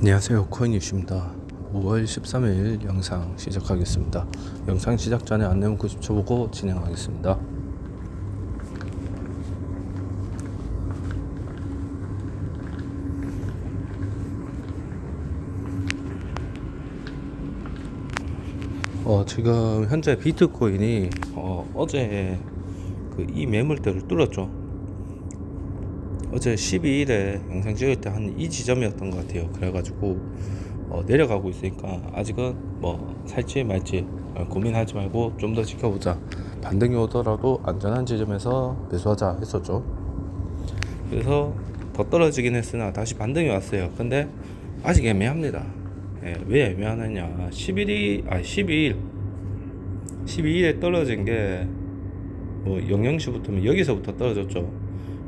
안녕하세요. 코인이십니다. 5월 13일 영상 시작하겠습니다. 영상 시작 전에 안내 문구 10초 보고 진행하겠습니다. 어, 지금 현재 비트코인이 어, 어제 그 이 매물대를 뚫었죠 어제 12일에 영상 찍을 때 한 이 지점이었던 것 같아요. 그래가지고 어, 내려가고 있으니까 아직은 뭐 살지 말지 어, 고민하지 말고 좀 더 지켜보자. 반등이 오더라도 안전한 지점에서 매수하자 했었죠. 그래서 더 떨어지긴 했으나 다시 반등이 왔어요. 근데 아직 애매합니다. 예, 왜 애매하느냐? 11일 아 12일 12일에 떨어진 게 뭐 00시부터면 여기서부터 떨어졌죠.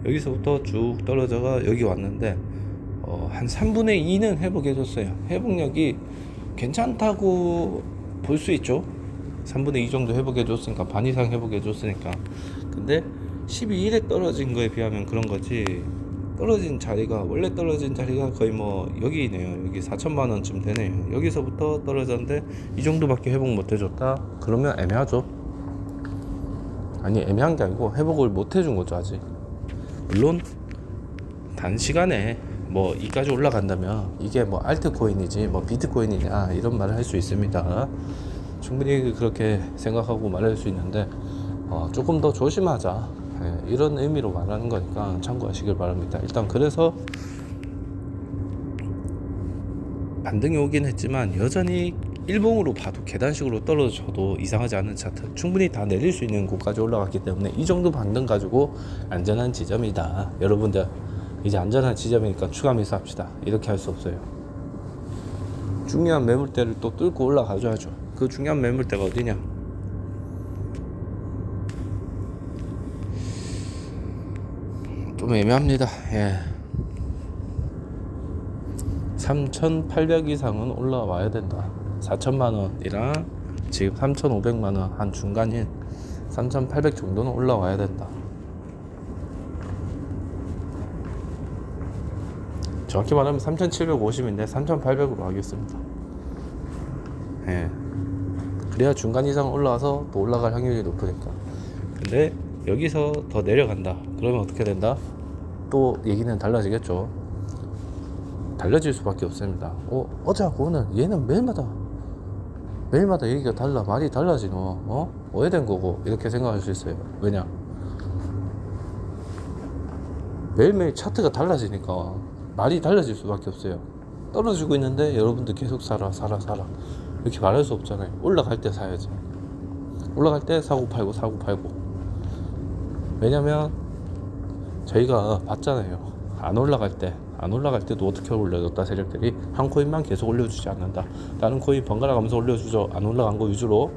여기서부터 쭉 떨어져가 여기 왔는데 어, 한 3분의 2는 회복해줬어요. 회복력이 괜찮다고 볼 수 있죠. 3분의 2 정도 회복해줬으니까 반 이상 회복해줬으니까. 근데 12일에 떨어진 거에 비하면 그런 거지. 떨어진 자리가 원래 떨어진 자리가 거의 뭐 여기네요. 여기 4천만 원쯤 되네요. 여기서부터 떨어졌는데 이 정도밖에 회복 못 해줬다. 그러면 애매하죠. 아니 애매한 게 아니고 회복을 못 해준 거죠 아직. 물론 단시간에 뭐 이까지 올라간다면 이게 뭐 알트코인이지 뭐 비트코인이냐 이런 말을 할 수 있습니다. 충분히 그렇게 생각하고 말할 수 있는데 어, 조금 더 조심하자 예, 이런 의미로 말하는 거니까 참고하시길 바랍니다. 일단 그래서 반등이 오긴 했지만 여전히 일봉으로 봐도 계단식으로 떨어져도 이상하지 않은 차트. 충분히 다 내릴 수 있는 곳까지 올라갔기 때문에 이 정도 반등 가지고 안전한 지점이다. 여러분들 이제 안전한 지점이니까 추가 매수합시다. 이렇게 할 수 없어요. 중요한 매물대를 또 뚫고 올라가줘야죠 그 중요한 매물대가 어디냐? 좀 애매합니다. 예. 3,800 이상은 올라와야 된다. 4천만 원이랑 지금 3,500만 원 한 중간인 3,800 정도는 올라와야 된다. 정확히 말하면 3,750인데 3,800으로 하겠습니다. 예. 그래야 중간 이상 올라와서 또 올라갈 확률이 높으니까. 근데 여기서 더 내려간다. 그러면 어떻게 된다? 또 얘기는 달라지겠죠. 달라질 수밖에 없습니다. 어, 어제하고 오늘 얘는 매일마다 매일마다 얘기가 달라 말이 달라지노 어 오해된 거고 이렇게 생각할 수 있어요. 왜냐 매일매일 차트가 달라지니까 말이 달라질 수밖에 없어요. 떨어지고 있는데 여러분들 계속 사라 사라 사라 이렇게 말할 수 없잖아요. 올라갈 때 사야지. 올라갈 때 사고 팔고 사고 팔고 왜냐면 저희가 봤잖아요. 안 올라갈 때 안 올라갈 때도 어떻게 올려줬다 세력들이? 한 코인만 계속 올려주지 않는다. 다른 코인 번갈아 가면서 올려주죠. 안 올라간 거 위주로.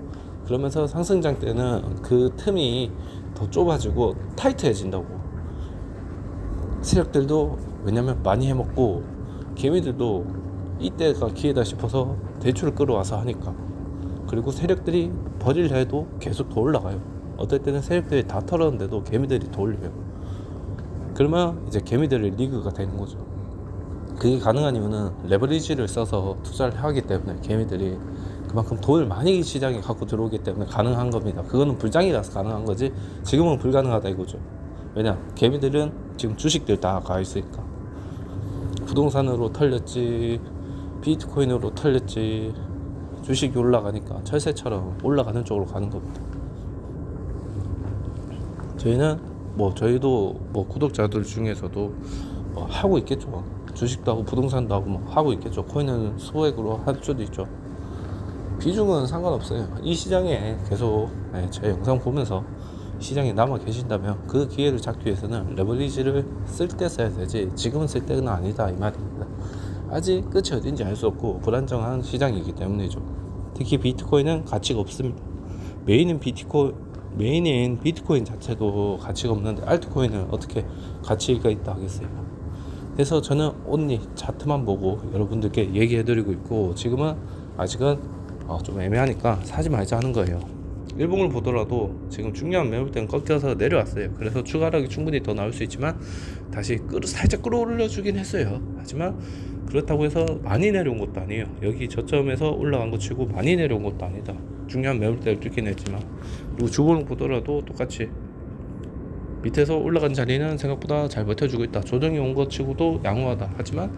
그러면서 상승장 때는 그 틈이 더 좁아지고 타이트해진다고. 세력들도 왜냐면 많이 해먹고 개미들도 이때가 기회다 싶어서 대출을 끌어와서 하니까. 그리고 세력들이 버리려 해도 계속 더 올라가요. 어떨 때는 세력들이 다 털었는데도 개미들이 더 올려요 그러면 이제 개미들의 리그가 되는 거죠 그게 가능한 이유는 레버리지를 써서 투자를 하기 때문에 개미들이 그만큼 돈을 많이 시장에 갖고 들어오기 때문에 가능한 겁니다. 그거는 불장이라서 가능한 거지 지금은 불가능하다 이거죠. 왜냐 개미들은 지금 주식들 다 가 있으니까 부동산으로 털렸지 비트코인으로 털렸지 주식이 올라가니까 철새처럼 올라가는 쪽으로 가는 겁니다. 저희는 뭐 저희도 뭐 구독자들 중에서도 뭐 하고 있겠죠. 주식도 하고 부동산도 하고 뭐 하고 있겠죠. 코인은 소액으로 할 수도 있죠. 비중은 상관없어요. 이 시장에 계속 네, 제 영상 보면서 시장에 남아 계신다면 그 기회를 잡기 위해서는 레버리지를 쓸 때 써야 되지 지금은 쓸 때는 아니다 이 말입니다. 아직 끝이 어딘지 알 수 없고 불안정한 시장이기 때문이죠. 특히 비트코인은 가치가 없습니다. 메인은 비트코 메인인 비트코인 자체도 가치가 없는데 알트코인은 어떻게 가치가 있다 하겠어요. 그래서 저는 온리 차트만 보고 여러분들께 얘기해 드리고 있고 지금은 아직은 어, 좀 애매하니까 사지 말자 하는 거예요. 일봉을 보더라도 지금 중요한 매물대는 꺾여서 내려왔어요. 그래서 추가락이 충분히 더 나올 수 있지만 다시 끌어, 살짝 끌어올려 주긴 했어요. 하지만 그렇다고 해서 많이 내려온 것도 아니에요. 여기 저점에서 올라간 거 치고 많이 내려온 것도 아니다. 중요한 매물대를 뚫긴 했지만 그리고 주봉을 보더라도 똑같이 밑에서 올라간 자리는 생각보다 잘 버텨주고 있다. 조정이 온 것 치고도 양호하다. 하지만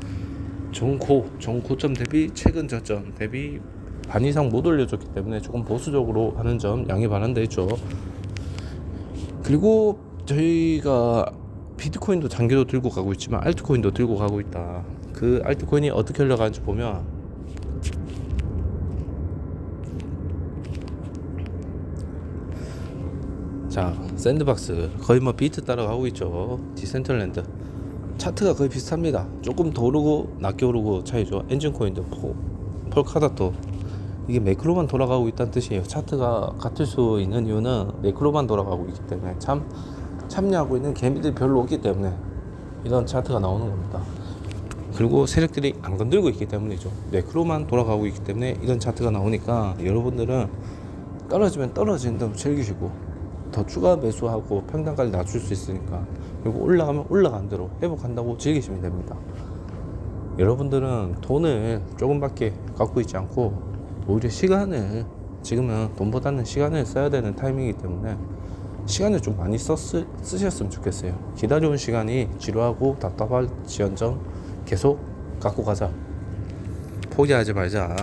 정고, 정고점 대비 최근 저점 대비 반 이상 못 올려줬기 때문에 조금 보수적으로 하는 점 양해 바란다 했죠. 그리고 저희가 비트코인도 장기로 들고 가고 있지만 알트코인도 들고 가고 있다. 그 알트코인이 어떻게 흘러가는지 보면 자 샌드박스 거의 뭐 비트 따라가고 있죠. 디센털랜드. 차트가 거의 비슷합니다. 조금 더 오르고 낮게 오르고 차이죠. 엔진코인도 포, 폴카다토 이게 매크로만 돌아가고 있다는 뜻이에요. 차트가 같을 수 있는 이유는 매크로만 돌아가고 있기 때문에 참 참여하고 있는 개미들이 별로 없기 때문에 이런 차트가 나오는 겁니다. 그리고 세력들이 안 건들고 있기 때문이죠. 매크로만 돌아가고 있기 때문에 이런 차트가 나오니까 여러분들은 떨어지면 떨어지는 대로 즐기시고 더 추가 매수하고 평단까지 낮출 수 있으니까 그리고 올라가면 올라간 대로 회복한다고 즐기시면 됩니다. 여러분들은 돈을 조금밖에 갖고 있지 않고 오히려 시간을 지금은 돈보다는 시간을 써야 되는 타이밍이기 때문에 시간을 좀 많이 썼, 쓰셨으면 좋겠어요. 기다려온 시간이 지루하고 답답할지언정 계속 갖고 가자. 포기하지 말자.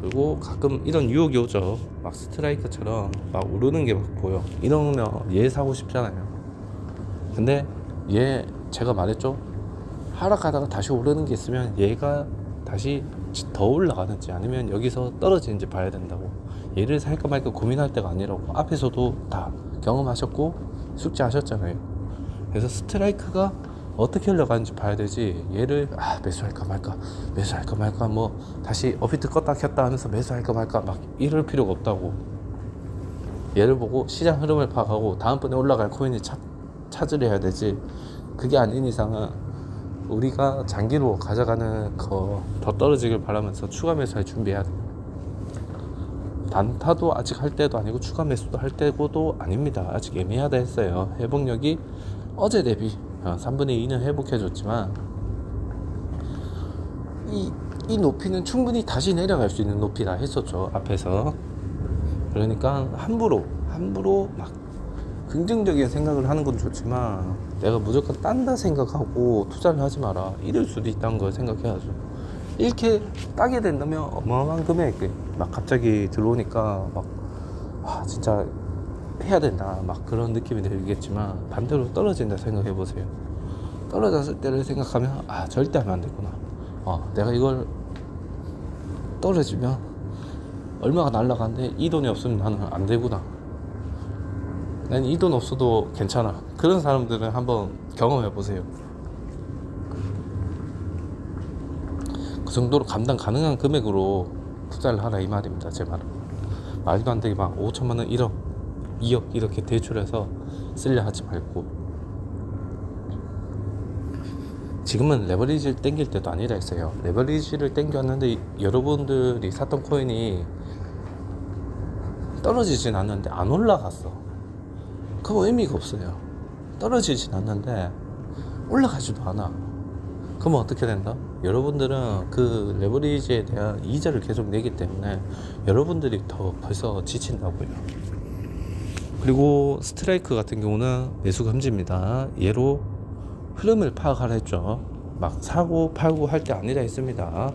그리고 가끔 이런 유혹이 오죠. 막 스트라이크처럼 막 오르는 게 막 보여. 이러면 얘 사고 싶잖아요. 근데 얘 제가 말했죠. 하락하다가 다시 오르는 게 있으면 얘가 다시 더 올라가는지 아니면 여기서 떨어지는지 봐야 된다고. 얘를 살까 말까 고민할 때가 아니라고. 앞에서도 다 경험하셨고 숙지하셨잖아요. 그래서 스트라이크가 어떻게 흘러가는지 봐야 되지 얘를 아 매수할까 말까 매수할까 말까 뭐 다시 어비트 껐다 켰다 하면서 매수할까 말까 막 이럴 필요가 없다고 얘를 보고 시장 흐름을 파악하고 다음번에 올라갈 코인을 찾, 찾으려 해야 되지 그게 아닌 이상은 우리가 장기로 가져가는 거 더 떨어지길 바라면서 추가 매수할 준비해야 돼. 단타도 아직 할 때도 아니고 추가 매수도 할 때고도 아닙니다. 아직 애매하다 했어요. 회복력이 어제 대비 3분의 2는 회복해줬지만 이, 이 높이는 충분히 다시 내려갈 수 있는 높이다 했었죠 앞에서. 그러니까 함부로 함부로 막 긍정적인 생각을 하는 건 좋지만 내가 무조건 딴다 생각하고 투자를 하지 마라. 이럴 수도 있다는 걸 생각해야죠. 이렇게 따게 된다면 어마어마한 금액. 막 갑자기 들어오니까 막 와, 진짜 해야 된다. 막 그런 느낌이 들겠지만 반대로 떨어진다 생각해 보세요. 떨어졌을 때를 생각하면 아 절대 하면 안 되구나. 어 내가 이걸 떨어지면 얼마가 날라가는데 이 돈이 없으면 나는 안 되구나 난 이 돈 없어도 괜찮아. 그런 사람들은 한번 경험해 보세요. 그 정도로 감당 가능한 금액으로 투자를 하라 이 말입니다 제 말은. 말도 안 되게 막 5천만 원 1억 2억 이렇게 대출해서 쓸려 하지 말고. 지금은 레버리지를 땡길 때도 아니라 했어요. 레버리지를 땡겼는데 여러분들이 샀던 코인이 떨어지진 않는데 안 올라갔어 그거 의미가 없어요 떨어지진 않는데 올라가지도 않아 그러면 어떻게 된다? 여러분들은 그 레버리지에 대한 이자를 계속 내기 때문에 여러분들이 더 벌써 지친다고요 그리고 스트라이크 같은 경우는 매수 금지입니다. 얘로 흐름을 파악하라 했죠. 막 사고 팔고 할 때 아니라 했습니다.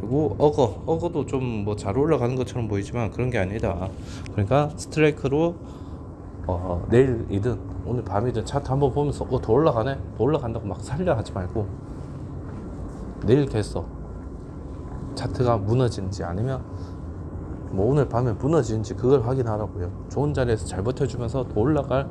그리고 어거, 어거도 좀 뭐 잘 올라가는 것처럼 보이지만 그런 게 아니다. 그러니까 스트라이크로 어, 내일이든 오늘 밤이든 차트 한번 보면서 어, 더 올라가네? 더 올라간다고 막 살려 하지 말고 내일 겠어. 차트가 무너지는지 아니면 뭐 오늘 밤에 무너지는지 그걸 확인하라고요. 좋은 자리에서 잘 버텨주면서 더 올라갈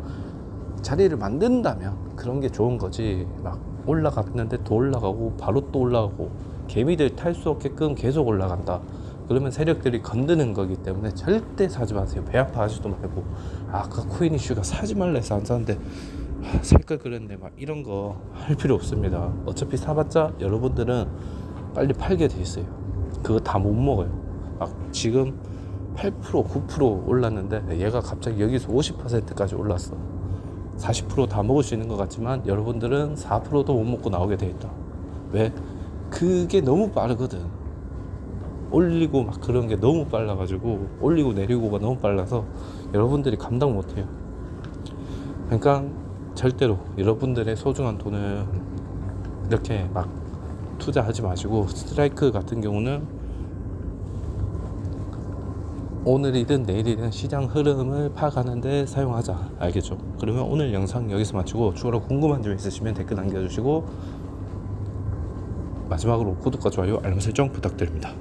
자리를 만든다면 그런 게 좋은 거지. 막 올라갔는데 더 올라가고 바로 또 올라가고 개미들 탈 수 없게끔 계속 올라간다. 그러면 세력들이 건드는 거기 때문에 절대 사지 마세요. 배 아파하지도 말고 아까 코인 이슈가 사지 말라 해서 안 사는데 아, 살걸 그랬는데 막 이런 거 할 필요 없습니다. 어차피 사봤자 여러분들은 빨리 팔게 돼 있어요. 그거 다 못 먹어요. 막 지금 8% 9% 올랐는데 얘가 갑자기 여기서 50%까지 올랐어 40%다 먹을 수 있는 것 같지만 여러분들은 4%도 못 먹고 나오게 돼 있다 왜? 그게 너무 빠르거든. 올리고 막 그런 게 너무 빨라가지고 올리고 내리고가 너무 빨라서 여러분들이 감당 못해요. 그러니까 절대로 여러분들의 소중한 돈을 이렇게 막 투자하지 마시고 스트라이크 같은 경우는 오늘이든 내일이든 시장 흐름을 파악하는데 사용하자 알겠죠? 그러면 오늘 영상 여기서 마치고 추가로 궁금한 점 있으시면 댓글 남겨주시고 마지막으로 구독과 좋아요 알람 설정 부탁드립니다